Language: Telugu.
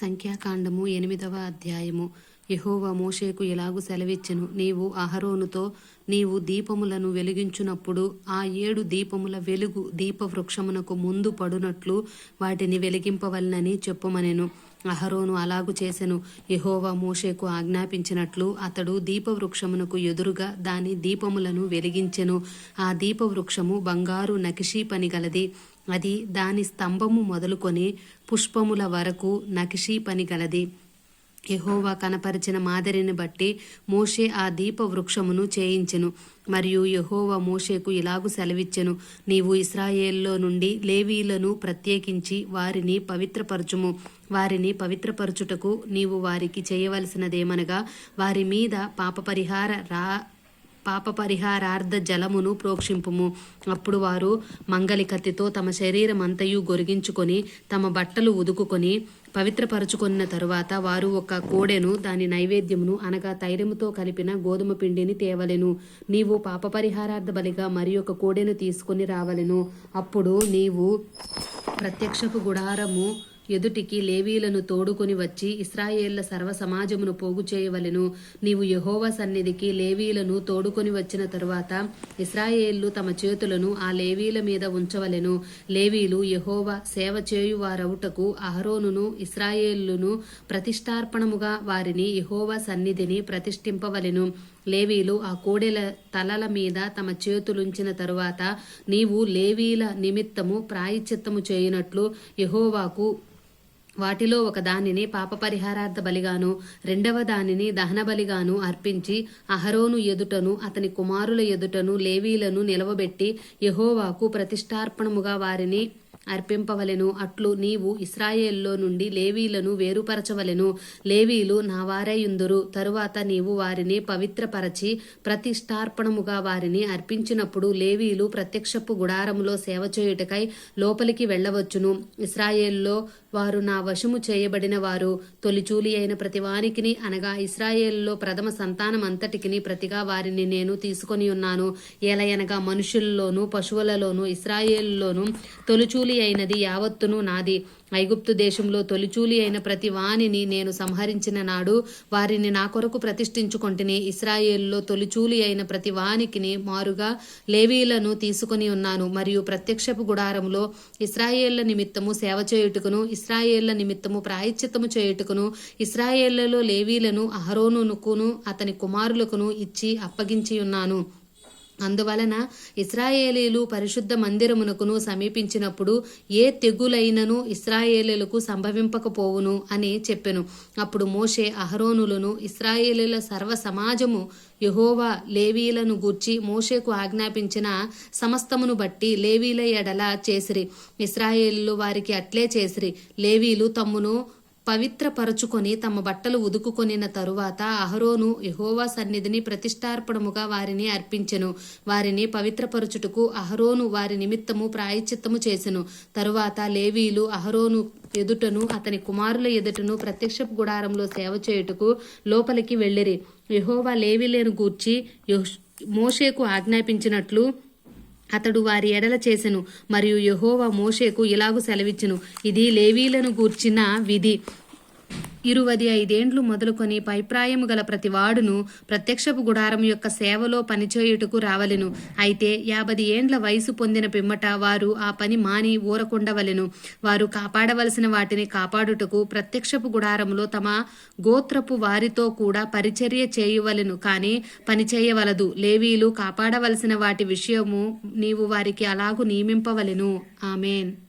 సంఖ్యాకాండము ఎనిమిదవ అధ్యాయము. యహోవా మోషేకు ఎలాగు సెలవిచ్చెను. నీవు అహరోనుతో నీవు దీపములను వెలిగించునప్పుడు ఆ ఏడు దీపముల వెలుగు దీపవృక్షమునకు ముందు పడునట్లు వాటిని వెలిగింపవలనని చెప్పుమనెను. అహరోను అలాగు చేసెను. యహోవా మోషేకు ఆజ్ఞాపించినట్లు అతడు దీపవృక్షమునకు ఎదురుగా దాని దీపములను వెలిగించెను. ఆ దీపవృక్షము బంగారు నకిషీ పని గలది అది దాని స్తంభము మొదలుకొని పుష్పముల వరకు నకిషీ పని గలది. యెహోవా కనపరిచిన మాదిరిని బట్టి మోషే ఆ దీప వృక్షమును చేయించెను. మరియు యహోవా మోషేకు ఇలాగు సెలవిచ్చెను. నీవు ఇస్రాయేల్లో నుండి లేవీలను ప్రత్యేకించి వారిని పవిత్రపరచుము. వారిని పవిత్రపరచుటకు నీవు వారికి చేయవలసినదేమనగా వారి మీద పాపపరిహార రా పాప పరిహారార్థ జలమును ప్రోక్షింపుము. అప్పుడు వారు మంగలి కత్తితో తమ శరీరం అంతయు గొరిగించుకొని తమ బట్టలు ఉదుకుకొని పవిత్రపరుచుకున్న తరువాత వారు ఒక కోడెను దాని నైవేద్యమును అనగా తైలముతో కలిపిన గోధుమ పిండిని తేవలెను. నీవు పాప పరిహారార్థ బలిగా మరి ఒక కోడెను తీసుకొని రావలెను. అప్పుడు నీవు ప్రత్యక్షపు గుడారము ఎదుటికి లేవీలను తోడుకొని వచ్చి ఇస్రాయేళ్ళ సర్వ సమాజమును పోగు చేయవలెను నీవు యహోవ సన్నిధికి లేవీలను తోడుకొని వచ్చిన తరువాత ఇస్రాయేళ్ళు తమ చేతులను ఆ లేవీల మీద ఉంచవలెను. లేవీలు యహోవ సేవ చేయువారవుటకు అహరోనును ఇస్రాయేళ్ళును ప్రతిష్టార్పణముగా వారిని యహోవ సన్నిధిని ప్రతిష్ఠింపవలెను. లేవీలు ఆ కోడెల తలల మీద తమ చేతులుంచిన తరువాత నీవు లేవీల నిమిత్తము ప్రాయశ్చిత్తము చేయనట్లు యహోవాకు వాటిలో ఒక దానిని పాప పరిహారార్థ బలిగాను రెండవ దానిని దహన బలిగాను అర్పించి అహరోను ఎదుటను అతని కుమారుల ఎదుటను లేవీలను నిలవబెట్టి యహోవాకు ప్రతిష్టార్పణముగా వారిని అర్పింపవలెను. అట్లు నీవు ఇస్రాయేల్లో నుండి లేవీలను వేరుపరచవలెను. లేవీలు నా వారయుందురు. తరువాత నీవు వారిని పవిత్రపరచి ప్రతిష్టార్పణముగా వారిని అర్పించినప్పుడు లేవీలు ప్రత్యక్షపు గుడారములో సేవ చేయుటకై లోపలికి వెళ్ళవచ్చును. ఇస్రాయేల్లో వారు నా వశము చేయబడిన వారు. తొలిచూలి అయిన ప్రతివానికిని అనగా ఇస్రాయేల్లో ప్రథమ సంతానం అంతటికిని ప్రతిగా వారిని నేను తీసుకొని ఉన్నాను ఏలయనగా మనుషుల్లోనూ పశువులలోనూ ఇస్రాయేల్లోనూ తొలిచూలి అయినది యావత్తును నాది. ఐగుప్తు దేశంలో తొలిచూలి అయిన ప్రతి వానిని నేను సంహరించిన నాడు వారిని నా కొరకు ప్రతిష్ఠించుకొంటిని. ఇస్రాయేల్లో తొలిచూలి అయిన ప్రతి వానికిని మారుగా లేవీలను తీసుకొని ఉన్నాను. మరియు ప్రత్యక్షపు గుడారంలో ఇస్రాయేళ్ళ నిమిత్తము సేవ చేయుటకును ఇస్రాయేళ్ళ నిమిత్తము ప్రాయశ్చిత్తము చేయుటకును ఇస్రాయేళ్ళలో లేవీలను అహరోనుకును అతని కుమారులకును ఇచ్చి అప్పగించి ఉన్నాను అందువలన ఇస్రాయేలీలు పరిశుద్ధ మందిరమునకును సమీపించినప్పుడు ఏ తెగులైనను ఇస్రాయేలీలకు సంభవింపకపోవును అని చెప్పెను. అప్పుడు మోషే అహరోనులను ఇస్రాయేలీల సర్వ సమాజము యహోవా లేవీలను గూర్చి మోషేకు ఆజ్ఞాపించిన సమస్తమును బట్టి లేవీల ఎడల చేసిరి. ఇస్రాయేలీలు వారికి అట్లే చేసిరి. లేవీలు తమ్మును పవిత్రపరచుకొని తమ బట్టలు ఉదుకుకొనిన తరువాత అహరోను యహోవా సన్నిధిని ప్రతిష్టార్పణముగా వారిని అర్పించెను. వారిని పవిత్రపరచుటకు అహరోను వారి నిమిత్తము ప్రాయశ్చిత్తము చేసెను. తరువాత లేవీలు అహరోను ఎదుటను అతని కుమారుల ఎదుటను ప్రత్యక్ష గుడారంలో సేవ చేయుటకు లోపలికి వెళ్ళిరి. యహోవా లేవీలను గూర్చి మోషేకు ఆజ్ఞాపించినట్లు అతడు వారి ఎడల చేసెను మరియు యహోవా మోషేకు ఇలాగు సెలవిచ్చెను. ఇది లేవీలను గూర్చిన విధి. ఇరువది ఐదేండ్లు మొదలుకొని పైప్రాయము గల ప్రతివాడును ప్రత్యక్షపు గుడారం యొక్క సేవలో పనిచేయుటకు రావలెను. అయితే యాభై ఏండ్ల వయసు పొందిన పిమ్మట వారు ఆ పని మాని ఊరకుండవలెను. వారు కాపాడవలసిన వాటిని కాపాడుటకు ప్రత్యక్షపు గుడారములో తమ గోత్రపు వారితో కూడా పరిచర్య చేయవలెను. కానీ పని చేయవలదు. లేవీలు కాపాడవలసిన వాటి విషయము నీవు వారికి అలాగు నియమింపవలెను. ఆమెన్.